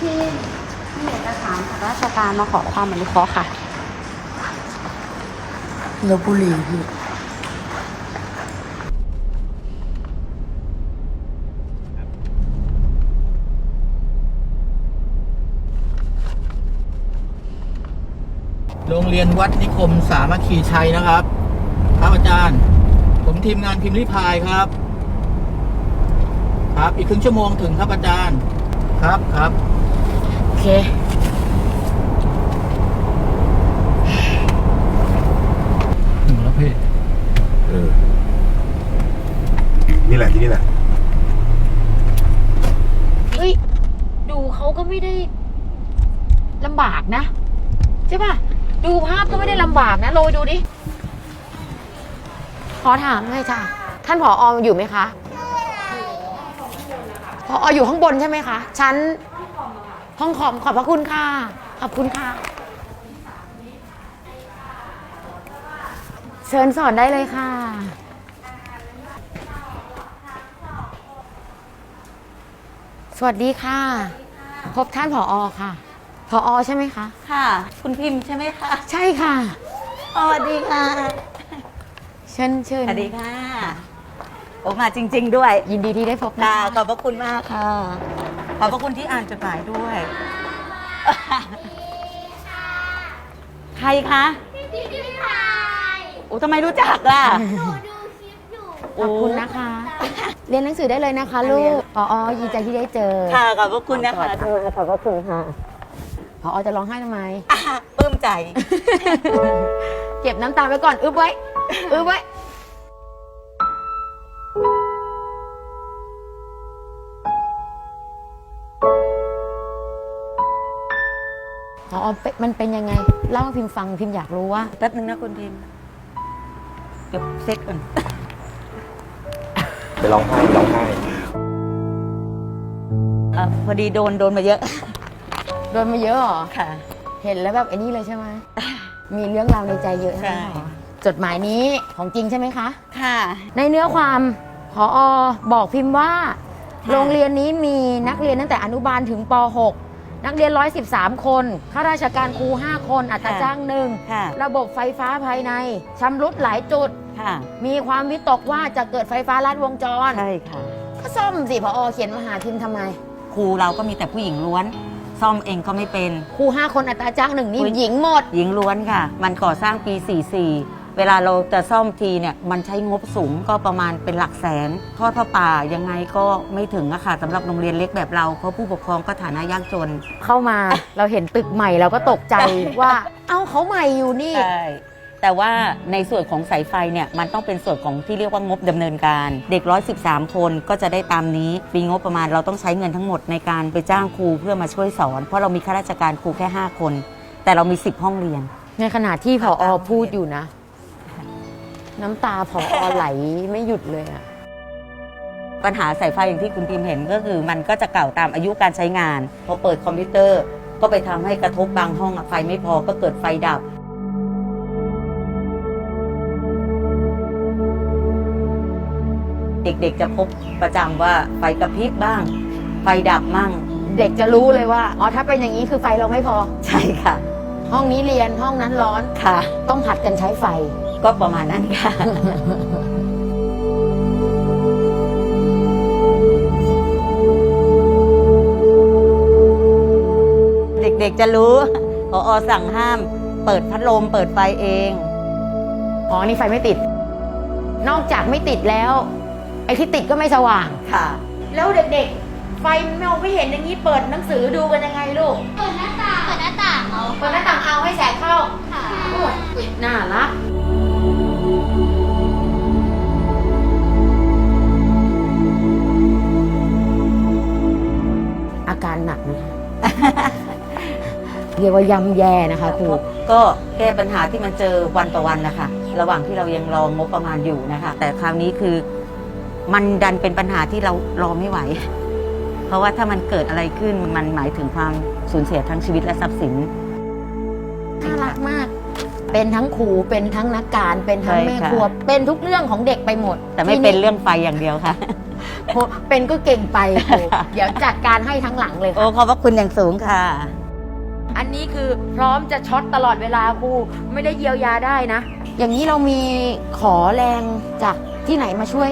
ที่มีเอกสารจากราชการมาขอความอนุเคราะห์ค่ะลบบุรีพี่โรงเรียนวัดนิคมสามัคคีชัยนะครับครับอาจารย์ ผมทีมงานพิมพ์ริพายครับ ครับ อีกครึ่งชั่วโมงถึงครับอาจารย์ ครับครับโอ เค ถึงแล้วพี่ เออ นี่แหละที่นี่แหละ เฮ้ย ดูเขาก็ไม่ได้ลำบากนะ ใช่ป่ะ ดูภาพก็ไม่ได้ลำบากนะ โรยดูดิ ขอถามหน่อยจ้ะท่านผอออยู่ไหมคะผออยู่ข้างบนใช่ไหมคะ ชั้น ห้องคอมขอบพระคุณค่ะ ขอบคุณค่ะ เชิญสอนได้เลยค่ะ สวัสดีค่ะ พบท่านผออค่ะผออใช่ไหมคะ ค่ะ คุณพิมพ์ใช่ไหมคะใช่ค่ะ สวัสดีค่ะเชิญเชิญสวัสดีค่ะ โอ้มาจริง ๆ ด้วยยินดีที่ได้พบนะค่ะคะ ขอบพระคุณมากค่ะ ขอบพระคุณที่อ่านจดหมายด้วย ใครคะโอ้ทำไมรู้จักล่ะขอบคุณนะคะ เรียนหนังสือได้เลยนะคะ ลูกผออยินใจที่ได้เจอค่ะขอบพระคุณนะคะขอบพระคุณค่ะผออจะร้องไห้ทำไม อะปลื้มใจ เก็บน้ำตาไว้ก่อน อึบไว้ อึบไว้ มันเป็นยังไงเล่าให้พิมพ์ฟังพิมพ์อยากรู้ว่า แป๊บนึงนะคุณพิมพ์เดี๋ยวเซ็ตก่อน ไปร้องไห้ไปร้องไห้เอ่อพอดีโดนโดนมาเยอะ โดนมาเยอะเหรอค่ะ เห็นแล้วแบบไอ้นี่เลยใช่ไหมมีเรื่องราวในใจเยอะใช่ไหมใช่ คะจดหมายนี้ของจริงใช่ไหมคะ ค่ะ ในเนื้อความพออบอกพิมพ์ว่าค่ะโรงเรียนนี้มีนักเรียนตั้งแต่อนุบาลถึงป .6 นักเรียน 113 คน ข้าราชการครู 5 คน อัตราจ้างหนึ่ง ค่ะ ระบบไฟฟ้าภายในชำรุดหลายจุด ค่ะ มีความวิตกว่าจะเกิดไฟฟ้าลัดวงจร ใช่ค่ะ ก็ซ่อมสิพออเขียนมาหาพิมพ์ทำไม ครูเราก็มีแต่ผู้หญิงล้วน ซ่อมเองก็ไม่เป็น ครู 5 คนอัตราจ้างหนึ่งนี่อุ๊ย หญิงหมด หญิงล้วนค่ะ มันก่อสร้างปี 44 เวลาเราจะซ่อมทีเนี่ยมันใช้งบสูงก็ประมาณเป็นหลักแสนทอดผ้าป่ายังไงก็ไม่ถึงอะค่ะสำหรับโรงเรียนเล็กแบบเราเพราะผู้ปกครองก็ฐานะยากจน เข้ามา เราเห็นตึกใหม่เราก็ตกใจว่า เอ้าเขาใหม่อยู่นี่ ใช่ แต่ว่าในส่วนของสายไฟเนี่ยมันต้องเป็นส่วนของที่เรียกว่างบดำเนินการ เด็ก 113 คนก็จะได้ตามนี้ปีงบประมาณเราต้องใช้เงินทั้งหมดในการไปจ้างครูเพื่อมาช่วยสอน เพราะเรามีข้าราชการครูแค่ 5 คน แต่เรามี 10 ห้องเรียน ในขณะที่ผออพูดอยู่นะ น้ำตาผออไหลไม่หยุดเลยอะปัญหาสายไฟอย่างที่คุณพิมพ์เห็นก็คือ มันก็จะเก่าตามอายุการใช้งาน พอเปิดคอมพิวเตอร์ก็ไปทำให้กระทบบางห้องอะไฟไม่พอก็เกิดไฟดับ เด็กๆจะพบประจำว่าไฟกระพริบบ้าง ไฟดับมั่ง เด็กจะรู้เลยว่าอ๋อถ้าเป็นอย่างนี้คือไฟเราไม่พอ ใช่ค่ะ ห้องนี้เรียนห้องนั้นร้อนค่ะ ต้องผัดกันใช้ไฟ ก็ประมาณนั้นค่ะ เด็กๆจะรู้พออสั่งห้าม เปิดพัดลมเปิดไฟเอง อ๋อ นี่ไฟไม่ติด นอกจากไม่ติดแล้ว ไอ้ที่ติดก็ไม่สว่างค่ะ แล้วเด็กๆ ไฟมันมองไม่เห็นอย่างนี้เปิดหนังสือดูกันยังไงลูก เปิดหน้าต่าง เปิดหน้าต่างเอา เปิดหน้าต่างเอาให้แสงเข้า ค่ะโอ้ยน่ารัก การหนักนะคะเรียกว่าย่ำแย่นะคะครูก็แก้ปัญหาที่มันเจอวันต่อวันนะคะ ระหว่างที่เรายังรองงบประมาณอยู่นะคะ แต่คราวนี้คือมันดันเป็นปัญหาที่เรารอไม่ไหว เพราะว่าถ้ามันเกิดอะไรขึ้นมันหมายถึงความสูญเสียทั้งชีวิตและทรัพย์สินน่ารักมาก เป็นทั้งครูเป็นทั้งนักการ เป็นทั้งใช่แม่ค่ะครัว เป็นทุกเรื่องของเด็กไปหมด แต่ไม่ทีเป็นเรื่องไฟอย่างเดียวค่ะ โหเป็นก็เก่งไปครูเดี๋ยวจัดการให้ทั้งหลังเลยโอ้ค่ะขอบพระคุณอย่างสูงค่ะ อันนี้คือพร้อมจะช็อตตลอดเวลาครูไม่ได้เยียวยาได้นะ อย่างนี้เรามีขอแรงจากที่ไหนมาช่วย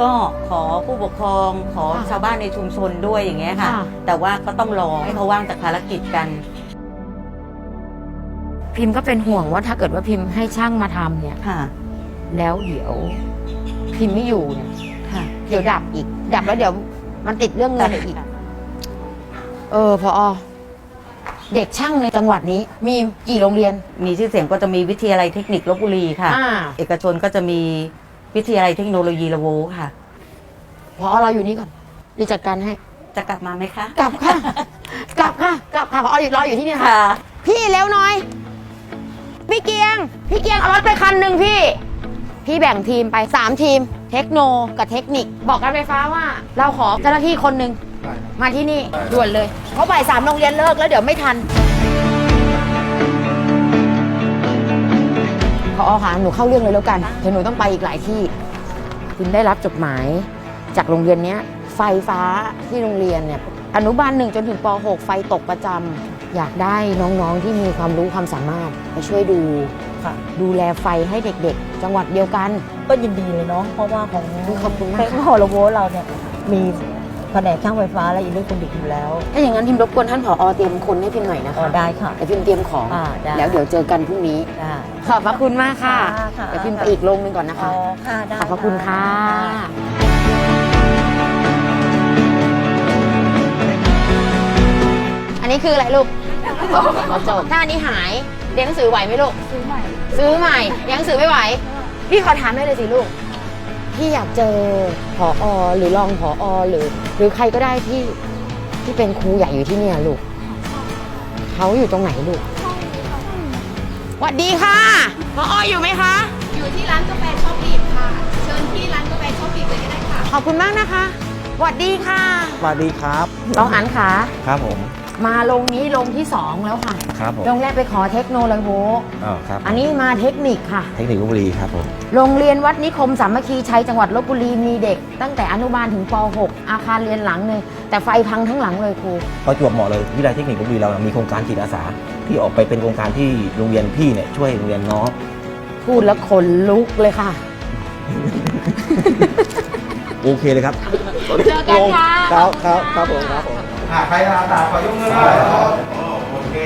ก็ขอผู้ปกครองขอค่ะชาวบ้านในชุมชนด้วยอย่างเงี้ยค่ะ ค่ะ แต่ว่าก็ต้องรอให้เขาว่างจากภารกิจกัน พิมพ์ก็เป็นห่วงว่าถ้าเกิดว่าพิมพ์ให้ช่างมาทำเนี่ย ค่ะ แล้วเดี๋ยวพิมพ์ไม่อยู่เนี่ยค่ะ เดี๋ยวดับอีก ดับแล้วเดี๋ยวมันติดเรื่องเงินอีก เออพอเด็กช่างในจังหวัดนี้ มีกี่โรงเรียน มีชื่อเสียงก็จะมีวิทยาลัยเทคนิคลบบุรีค่ะ อ่า เอกชนก็จะมีวิทยาลัยเทคโนโลยีละโวค่ะ พอเราอยู่นี่ก่อนดีจัดการให้ จะกลับมาไหมคะ กลับค่ะ กลับค่ะ กลับค่ะพออยู่รออยู่ที่นี่ค่ะ ค่ะ พี่เร็วหน่อย พี่เกียง พี่เกียงเอารถไปคันหนึ่งพี่ พี่แบ่งทีมไป3ทีม เทคโนกับเทคนิค บอกการไฟฟ้าว่า เราขอเจ้าหน้าที่คนหนึ่งมาที่นี่ด่วนเลยเพราะบ่ายสามโรงเรียนเลิกแล้วเดี๋ยวไม่ทันพอค่ะหนูเข้าเรื่องเลยแล้วกันเดี๋ยวหนูต้องไปอีกหลายที่คุณได้รับจดหมาย จากโรงเรียนเนี้ย ไฟฟ้าที่โรงเรียนเนี่ยอนุบาลหนึ่งจนถึงป .6 ไฟตกประจำอยากได้น้องๆที่มีความรู้ความสามารถมาช่วยดู ค่ะ ดูแลไฟให้เด็กๆ จังหวัดเดียวกัน ก็ยินดีเลยเนาะเพราะว่าของขอบคุณมากเทคค่ะโนโลยีเราเนี่ยมีแผนกช่างไฟฟ้าและอิเล็กทรอนิกส์อยู่แล้ว ถ้าอย่างนั้นพิมพ์รบกวนท่านผอเตรียมคนให้พิมพ์หน่อยนะอ๋อคะได้ค่ะ เดี๋ยวพิมพ์เตรียมของ อ่าได้ แล้วเดี๋ยวเจอกันพรุ่งนี้ ได้ ขอบพระคุณมากค่ะ ค่ะเดี๋ยวพิมพ์ไปอีกโรงหนึงก่อนนะอ๋คะอค่ะได้ขอบพระคุณค่ะอันนี้คืออะไรลูกกระจกถ้าอันนี้หายเรียนหนังสือไหวไหมลูก ซื้อใหม่ ซื้อใหม่เรียนหนังสือไม่ไหว พี่ขอถามได้เลยสิลูก พี่อยากเจอผออหรือรองผออหรือ หรือใครก็ได้ที่ที่เป็นครูใหญ่อยู่ที่เนี่ยลูก เขาอยู่ตรงไหนลูกสวัสดีค่ะผอออยู่ไหมคะ อยู่ที่ร้านกาแฟชอบบีบค่ะ เชิญที่ร้านกาแฟชอบบีบเลยก็ได้ค่ะ ขอบคุณมากนะคะสวัสดีค่ะ สวัสดีครับรองอันขาครับผม มาลงนี้ลงที่สองแล้วค่ะครับผมลงแรกไปขอเทคโนโลยีอ๋อครับอันนี้มาเทคนิคค่ะ เทคนิคลพบุรีครับผมโรงเรียนวัดนิคมสามัคคีชัยจังหวัดลบบุรีมีเด็ก ตั้งแต่อนุบาลถึงป .6 อาคารเรียนหลังหนึ่งแต่ไฟพังทั้งหลังเลยครูประจวบเหมาะเลยวิทยาลัยเทคนิคลพบุรีเรามีโครงการจิตอาสา ที่ออกไปเป็นโครงการที่โรงเรียนพี่เนี่ยช่วยโรงเรียนน้องพูดแล้วขนลุกเลยค่ะ โอเคเลยครับเจอกันค่ะครับครับครับผมครับผม อ่าใครอาสาขอยกมือหน่อยโอเค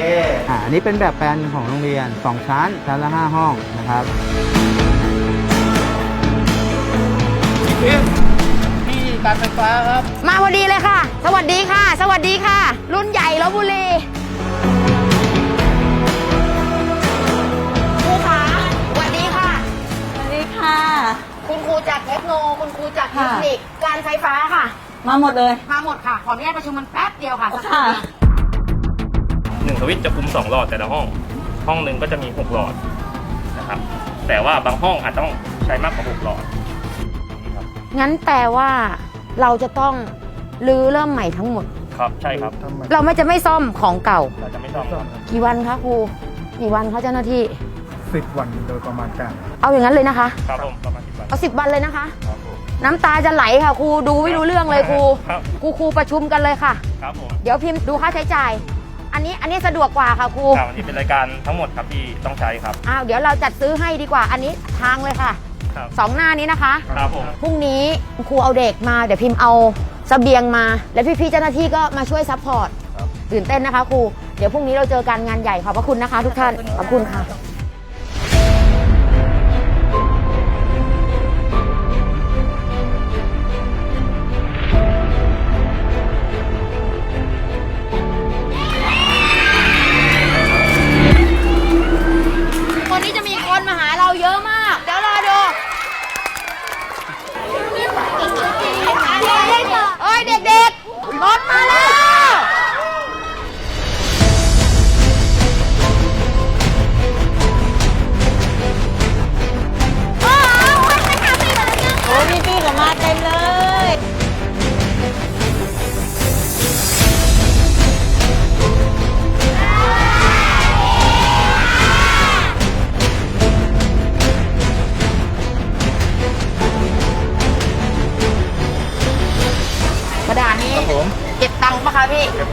อ่าอันนี้เป็นแบบแปลนของโรงเรียน 2 ชั้น ชั้นละ 5 ห้องนะครับพี่พี่การไฟฟ้าครับ มาพอดีเลยค่ะ สวัสดีค่ะ สวัสดีค่ะ รุ่นใหญ่ลบบุรีครูขาสวัสดีค่ะ สวัสดีค่ะ คุณครูจากเทคโน คุณครูจากเทค่ะคนิคการไฟฟ้าค่ะ มาหมดเลย มาหมดค่ะ ขออนุญาตประชุมมันแป๊บเดียวค่ะสักครู่ค่ะเดียวหนึ่งสวิตช์จะคุมสองหลอดแต่ละห้อง ห้องหนึ่งก็จะมีหกหลอดนะครับ แต่ว่าบางห้องอาจต้องใช้มากกว่าหกหลอดนี่ครับงั้นแปลว่าเราจะต้องรื้อเริ่มใหม่ทั้งหมด ครับใช่ครับเราไม่จะไม่ซ่อมของเก่า เราจะไม่ต้องครับ กี่วันคะครูกี่วันคะเจ้าหน้าที่ สิบวันโดยประมาณการ เอาอย่างนั้นเลยนะคะ ครับผมประมาณสิบวัน เอาสิบวันเลยนะคะ ครับผม น้ำตาจะไหลค่ะครูดูไม่รู้เรื่องเลยครูครับ ครูครูประชุมกันเลยค่ะ ครับผมเดี๋ยวพิมพ์ดูค่าใช้จ่าย อันนี้อันนี้สะดวกกว่าค่ะครูครับอันนี้เป็นรายการทั้งหมดครับที่ต้องใช้ครับ อ้าวเดี๋ยวเราจัดซื้อให้ดีกว่า อันนี้ทางเลยค่ะครับ สองหน้านี้นะคะ ครับผม พรุ่งนี้ครูเอาเด็กมาเดี๋ยวพิมพ์เอาเสบียงมา แล้วพี่ๆเจ้าหน้าที่ก็มาช่วยซัพพอร์ตตื่นเต้นนะคะครู เดี๋ยวพรุ่งนี้เราเจอกันงานใหญ่ขอบพระคุณนะคะ ทุกท่านขอบคุณค่ะ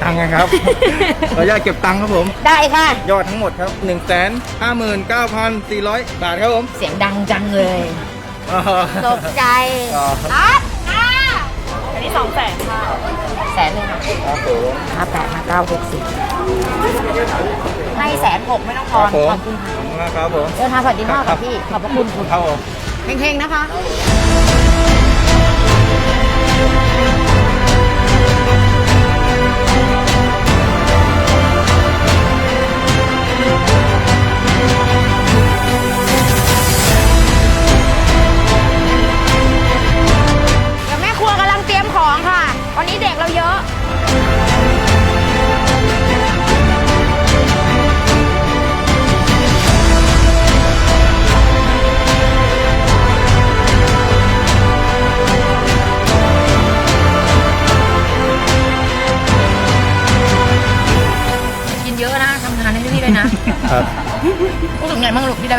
ตังค์กันครับ ขออนุญาตเก็บตังค์ครับผม ได้ค่ะ ยอดทั้งหมดครับ1นึ่งแสนห้าหมื่นเก้าพันสี่ร้อยบาทครับผมเสียงดังจังเลยอ๋อตกใจอ๋ออัพค่ะอันนี้สองแสนค่ะแสนหนึ่งค่ะครับผม ห้าแปดห้าเก้าหกสิบให้แสนหกไม่ต้องทคอรันบผม ขอบคุณขอบคุณมากครับผม เดินทางสวัสดีมากค่ะพี่ ขอบพระคุณคุณครับผม เฮงๆนะคะ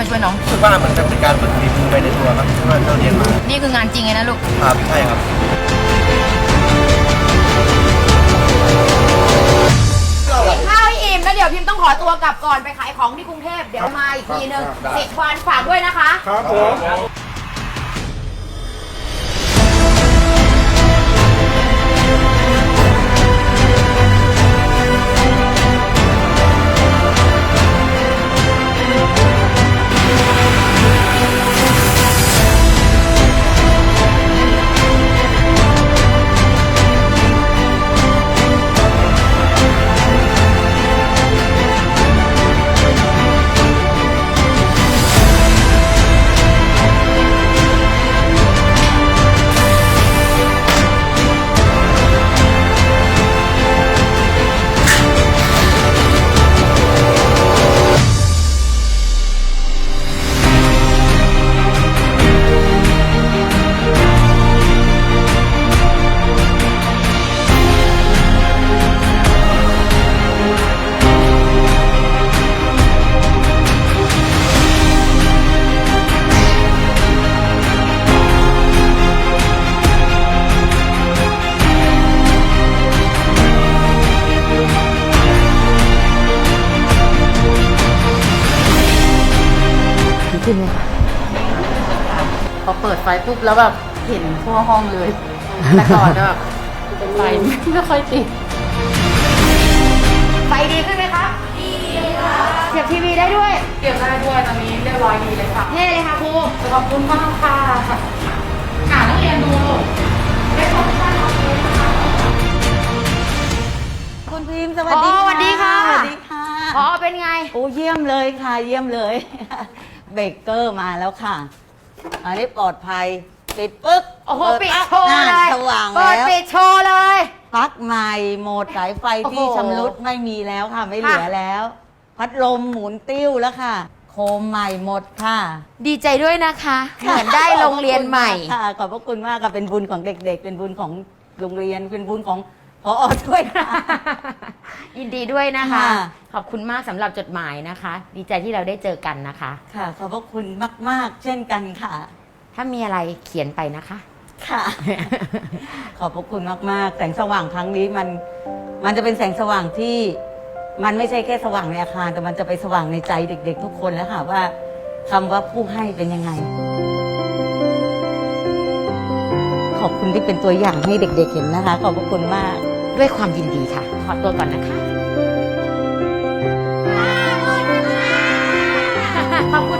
มาช่วยน้องรู้สึกว่ามันเป็นการฝึกฝีมือไปในตัวครับที่ว่าเราเรียนมานี่คืองานจริงเลยนะลูก ครับใช่ครับกินข้าวให้อิ่มแล้วเดี๋ยวพิมพ์ต้องขอตัวกลับก่อนไปขายของที่กรุงเทพเดี๋ยวมาอีกทีนึงสิบวันฝากด้วยนะคะ ครับผม ขึ้นไหมพอเปิดไฟปุ๊บแล้วแบบเห็นทั่วห้องเลยแต่ก่อนจะแบบไฟไม่ค่อยติดไฟดีขึ้นไหมคะดีค่ะเสียบทีวีได้ด้วยเก็บได้ด้วยตอนนี้เรียบร้อยดีเลยค่ะเท่เลยค่ะครูขอบคุณมากค่ะหานักเรียนดูได้ขอบคุณมากคุณพิมพ์สวัสดีอ๋อสวัสดีค่ะสวัสดีค่ะพอเป็นไง โอ้เยี่ยมเลยค่ะ เยี่ยมเลย เบรกเกอร์มาแล้วค่ะ อันนี้ปลอดภัย ปิดปึ๊กโอ้โหเปิดโชว์อ่าเลย สว่างเปิดแล้วปิดโชว์เลย ปลั๊กใหม่โหมดสายไฟที่โอ้โหชำรุดไม่มีแล้วค่ะ ไม่เหลือแล้ว พัดลมหมุนติ้วแล้วค่ะ โคมใหม่หมดค่ะดีใจด้วยนะคะ เหมือนได้โรงเรียนใหม่ค่ะขอบพระคุณมากค่ะเป็นบุญของเด็ก ๆ เป็นบุญของโรงเรียน เป็นบุญของ พออด้วยค่ะ ยินดีด้วยนะคะ ค่ะ ขอบคุณมากสำหรับจดหมายนะคะ ดีใจที่เราได้เจอกันนะคะ ค่ะ ขอบพระคุณมาก ๆ เช่นกันค่ะ ถ้ามีอะไรเขียนไปนะคะ ค่ะ ขอบพระคุณมาก ๆ แสงสว่างครั้งนี้มัน มันจะเป็นแสงสว่างที่ มันไม่ใช่แค่สว่างในอาคาร แต่มันจะไปสว่างในใจเด็ก ๆ ทุกคนแล้วค่ะว่าคำว่าผู้ให้เป็นยังไง ขอบคุณที่เป็นตัวอย่างให้เด็ก ๆ เห็นนะคะ ขอบพระคุณมาก ด้วยความยินดีค่ะ ขอตัวก่อนนะคะขอบคุณ